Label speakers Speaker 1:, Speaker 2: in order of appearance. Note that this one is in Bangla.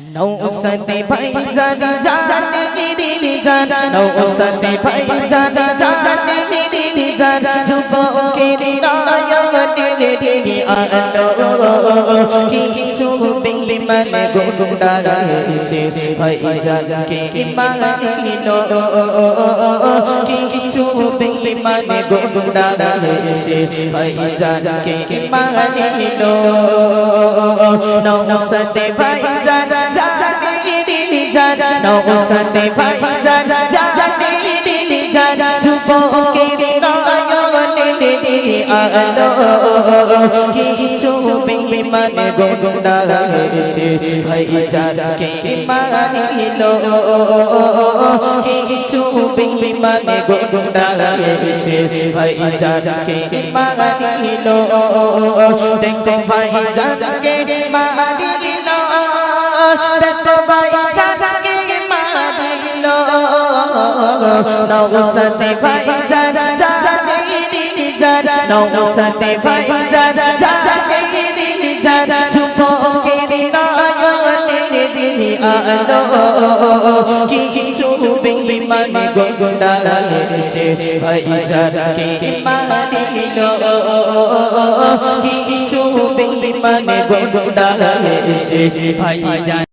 Speaker 1: নৌসতে ভাই জানি জানি রে জান নৌসতে ভাই জানি জানি রে জান যুবকের নয়নে রে আলো কিছু মানে এসে ভাই কিছু মানে এসে নৌসতে নৌসতে ভাই জানি জানি জান যুবকের নয়নে আলো কিছু বিংবি মানে গোডা এসে ভাই জানকে মানিলো কিছু বিংবি মানে গোডা এসে ভাই জানকে মানিলো দেখতে ভাই জানকে নৌসতে ভাই জান জানি জান নৌসতে ভাই জান জানি জান যুবকের নয়নে দিলি আলো। কিছু বিংবি মানে গোডা এসে ভাই জানকে মানিলো। কিছু বিংবি মানে গোডা এসে ভাই জান